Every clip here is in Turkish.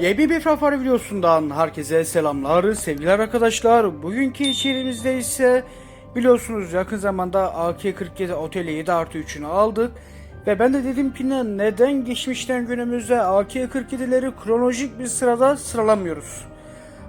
Bir Frafar videosundan herkese selamlar sevgili arkadaşlar. Bugünkü içeriğimizde ise biliyorsunuz yakın zamanda AK-47 Oteli 7 artı 3'ünü aldık. Ve ben de dedim ki ne- neden geçmişten günümüze AK-47'leri kronolojik bir sırada sıralamıyoruz.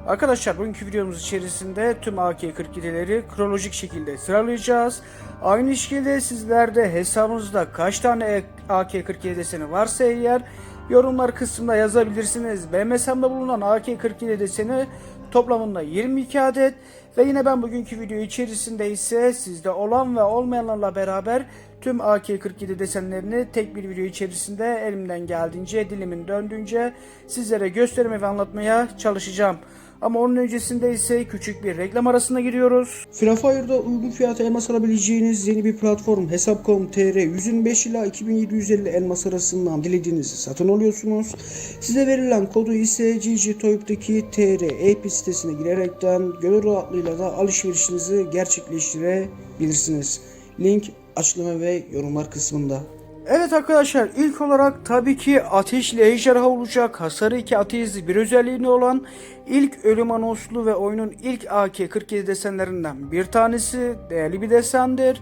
Arkadaşlar bugünkü videomuz içerisinde tüm AK-47'leri kronolojik şekilde sıralayacağız. Aynı şekilde sizler de hesabınızda kaç tane AK-47 deseni varsa eğer yorumlar kısmında yazabilirsiniz. Benim hesabımda bulunan AK-47 deseni toplamında 22 adet ve yine ben bugünkü video içerisinde ise sizde olan ve olmayanlarla beraber tüm AK-47 desenlerini tek bir video içerisinde elimden geldiğince dilimin döndüğünce sizlere göstermeye ve anlatmaya çalışacağım. Ama onun öncesinde ise küçük bir reklam arasına giriyoruz. Free Fire'da uygun fiyata elmas alabileceğiniz yeni bir platform Hesap.com.tr 125 ila 2750 elmas arasından dilediğinizi satın alıyorsunuz. Size verilen kodu ise GG Toyp'taki TR e sitesine girerekten gönül rahatlığıyla da alışverişinizi gerçekleştirebilirsiniz. Link açıklama ve yorumlar kısmında. Evet arkadaşlar ilk olarak tabii ki ateşli ejderha olacak. Hasarı 2 ateizli bir özelliğine olan ilk ölüm anonslu ve oyunun ilk AK-47 desenlerinden bir tanesi. Değerli bir desendir.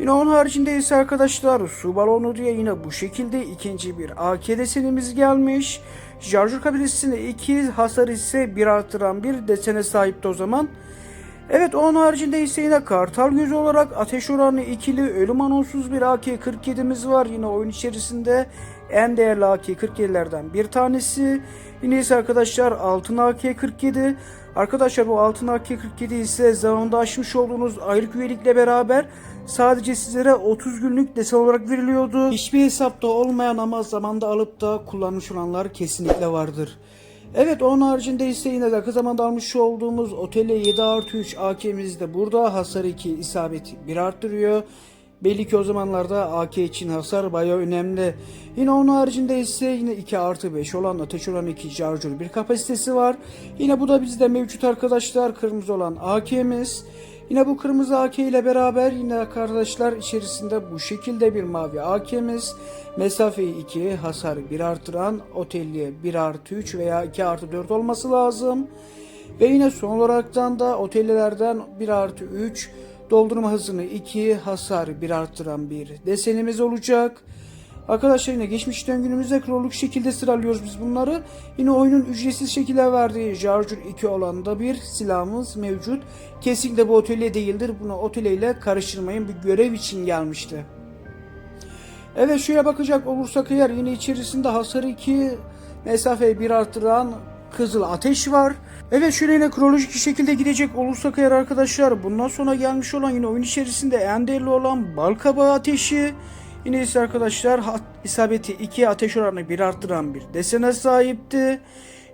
Yine onun haricinde ise arkadaşlar su balonu diye yine bu şekilde ikinci bir AK desenimiz gelmiş. Jarjur kabilesinde 2 hasar ise bir artıran bir desene sahipti o zaman. Evet onun haricinde ise yine kartal gözü olarak ateş oranı ikili ölüm anonsuz bir AK-47'miz var. Yine oyun içerisinde en değerli AK-47'lerden bir tanesi. Yine ise arkadaşlar altın AK-47. Arkadaşlar bu altın AK-47 ise zamanında aşmış olduğunuz aylık üyelikle beraber sadece sizlere 30 günlük desen olarak veriliyordu. Hiçbir hesapta olmayan ama zamanda alıp da kullanmış olanlar kesinlikle vardır. Evet onun haricinde ise yine yakın zamanda almış olduğumuz Otele 7 artı 3 AK'miz de burada. Hasar 2 isabeti 1 arttırıyor. Belli ki o zamanlarda AK için hasar bayağı önemli. Yine onun haricinde ise yine 2 artı 5 olan ateş olan 2 charger bir kapasitesi var. Yine bu da bizde mevcut arkadaşlar. Kırmızı olan AK'miz. Yine bu kırmızı AK ile beraber yine arkadaşlar içerisinde bu şekilde bir mavi AK'miz. Mesafeyi 2, hasarı 1 artıran, otelliye 1 artı 3 veya 2 artı 4 olması lazım. Ve yine son olaraktan da otellilerden 1 artı 3, doldurma hızını 2, hasarı 1 artıran bir desenimiz olacak. Arkadaşlar yine geçmişten günümüze kronolojik şekilde sıralıyoruz biz bunları. Yine oyunun ücretsiz şekilde verdiği Jarjur 2 olan da bir silahımız mevcut. Kesinlikle bu otele değildir. Bunu oteleyle karıştırmayın. Bir görev için gelmişti. Evet şuraya bakacak olursak eğer yine içerisinde hasar 2 mesafeyi 1 artıran kızıl ateş var. Evet şöyle yine kronolojik şekilde gidecek olursak eğer arkadaşlar bundan sonra gelmiş olan yine oyun içerisinde en değerli olan balkabağı ateşi. Yine ise arkadaşlar isabeti 2 ateş oranı 1 arttıran bir desene sahipti.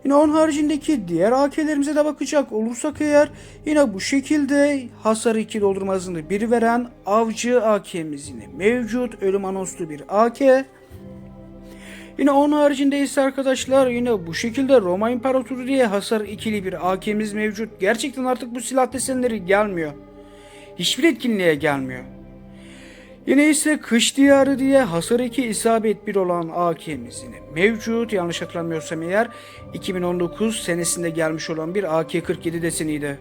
Yine onun haricindeki diğer AK'lerimize de bakacak olursak eğer yine bu şekilde hasar 2 doldurma hızını 1 veren avcı AK'miz yine mevcut. Ölüm anonslu bir AK. Yine onun haricinde ise arkadaşlar yine bu şekilde Roma İmparatoru diye hasar ikili bir AK'miz mevcut. Gerçekten artık bu silah desenleri gelmiyor. Hiçbir etkinliğe gelmiyor. Yine ise kış diyarı diye hasar 2 isabet 1 olan AK'miz mevcut. Yanlış hatırlamıyorsam eğer 2019 senesinde gelmiş olan bir AK-47 deseniydi.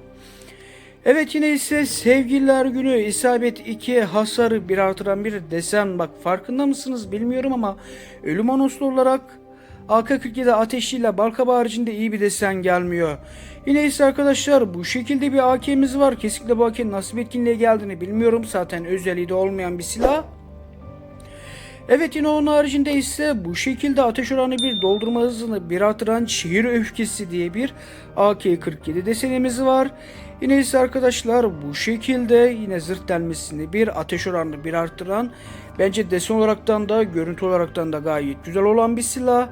Evet yine ise sevgililer günü isabet 2 hasarı bir artıran bir desen bak farkında mısınız bilmiyorum ama ölüm anonslu olarak AK-47 ateşiyle balkaba haricinde iyi bir desen gelmiyor. Yine ise arkadaşlar bu şekilde bir AK'miz var. Kesinlikle bu AK'nin nasıl etkinliğe geldiğini bilmiyorum. Zaten özelliği de olmayan bir silah. Evet yine onun haricinde ise bu şekilde ateş oranı bir doldurma hızını bir artıran şehir öfkesi diye bir AK-47 desenimiz var. Yine ise arkadaşlar bu şekilde yine zırt delmesini bir ateş oranını bir arttıran bence desen olaraktan da görüntü olaraktan da gayet güzel olan bir silah.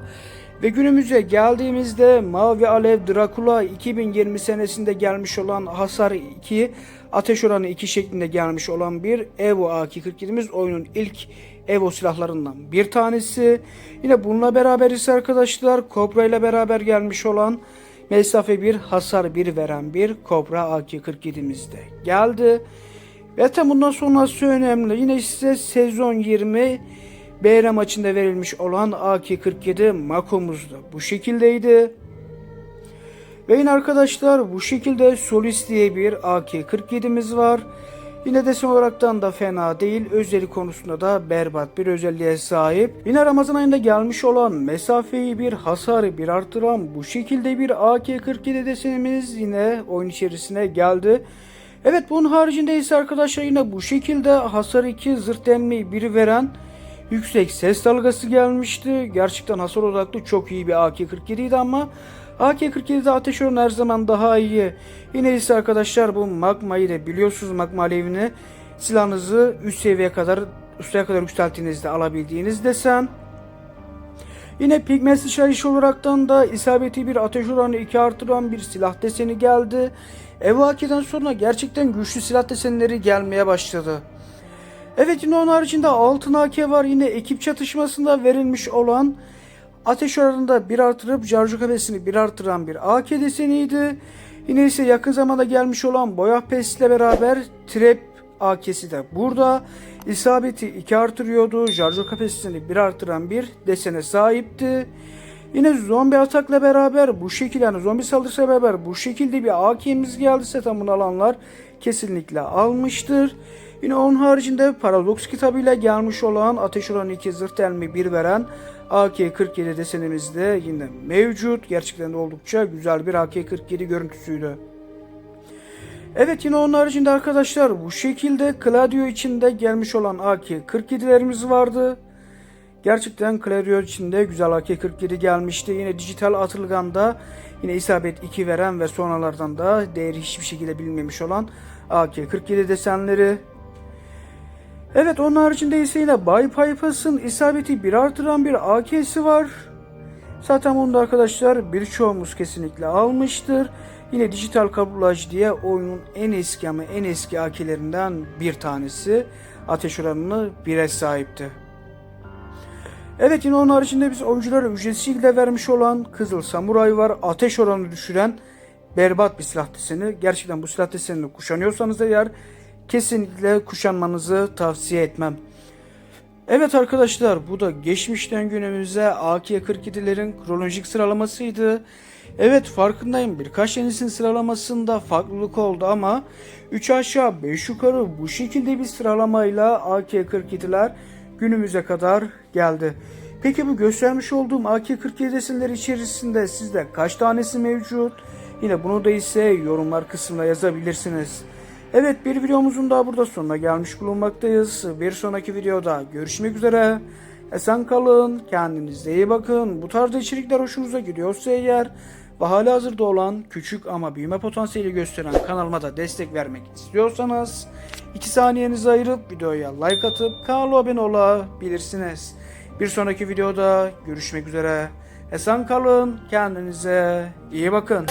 Ve günümüze geldiğimizde Mavi Alev Dracula 2020 senesinde gelmiş olan hasar 2 ateş oranı 2 şeklinde gelmiş olan bir Evo AK-47'miz oyunun ilk Evo silahlarından bir tanesi. Yine bununla beraber ise arkadaşlar Cobra ile beraber gelmiş olan mesafe 1 hasar 1 veren bir Cobra AK-47'miz de geldi. Ve tam bundan sonrası önemli. Yine size sezon 20 BR maçında verilmiş olan AK-47 Mako'muz da bu şekildeydi. Ve yine arkadaşlar bu şekilde Solis diye bir AK-47'miz var. Yine desen olaraktan da fena değil. Özellik konusunda da berbat bir özelliğe sahip. Yine Ramazan ayında gelmiş olan mesafeyi bir hasarı bir artıran bu şekilde bir AK-47 desenimiz yine oyun içerisine geldi. Evet bunun haricinde ise arkadaşlar yine bu şekilde hasar 2 zırt denmeyi biri veren yüksek ses dalgası gelmişti. Gerçekten hasar odaklı çok iyi bir AK-47 idi ama AK-47'de ateş oranı her zaman daha iyi. Yine ise arkadaşlar bu magmayı da biliyorsunuz magma alevini silahınızı üst seviyeye kadar üsteye kadar yükselttiğinizde alabildiğiniz desen. Yine pigment sıçrayışı olaraktan da isabeti bir ateş oranı 2 artıran bir silah deseni geldi. Evaki'den sonra gerçekten güçlü silah desenleri gelmeye başladı. Evet yine onun haricinde altın AK var yine ekip çatışmasında verilmiş olan ateş oranında bir artırıp charge kapasitesini bir artıran bir AK deseniydi. Yine ise yakın zamanda gelmiş olan boya pes ile beraber trap AK'si de burada. İsabeti 2 artırıyordu. Charge kapasitesini bir artıran bir desene sahipti. Yine zombi atakla beraber bu şekilde yani zombi saldırısıyla beraber bu şekilde bir AK'miz geldi. Zaten alanlar kesinlikle almıştır. Yine onun haricinde Paradox kitabıyla gelmiş olan Ateş Oranı 2 Zırt Elmi 1 veren AK-47 desenimiz de yine mevcut. Gerçekten de oldukça güzel bir AK-47 görüntüsüydü. Evet yine onun haricinde arkadaşlar bu şekilde Gladio içinde gelmiş olan AK-47'lerimiz vardı. Gerçekten Clario içinde güzel AK-47 gelmişti. Yine dijital atılganda yine isabet 2 veren ve sonralardan da değeri hiçbir şekilde bilinmemiş olan AK-47 desenleri. Evet onun haricinde ise yine Bay Pipas'ın isabeti bir artıran bir AK'si var. Zaten bunu da arkadaşlar birçoğumuz kesinlikle almıştır. Yine dijital kablaj diye oyunun en eski ama en eski AK'lerinden bir tanesi. Ateş oranını 1'e sahipti. Evet yine onun haricinde biz oyunculara ücretsiz şekilde vermiş olan Kızıl Samuray var. Ateş oranını düşüren berbat bir silah deseni. Gerçekten bu silah desenini kuşanıyorsanız eğer kesinlikle kuşanmanızı tavsiye etmem. Evet arkadaşlar bu da geçmişten günümüze AK-47'lerin kronolojik sıralamasıydı. Evet farkındayım birkaç yenisinin sıralamasında farklılık oldu ama 3 aşağı 5 yukarı bu şekilde bir sıralamayla AK-47'ler günümüze kadar geldi. Peki bu göstermiş olduğum AK-47 desenleri içerisinde sizde kaç tanesi mevcut? Yine bunu da ise yorumlar kısmına yazabilirsiniz. Evet bir videomuzun daha burada sonuna gelmiş bulunmaktayız. Bir sonraki videoda görüşmek üzere. Esen kalın, kendinize iyi bakın. Bu tarzda içerikler hoşunuza gidiyorsa eğer ve hala hazırda olan küçük ama büyüme potansiyeli gösteren kanalıma da destek vermek istiyorsanız 2 saniyenizi ayırıp videoya like atıp kanala abone olabilirsiniz. Bir sonraki videoda görüşmek üzere. Esen kalın, kendinize iyi bakın.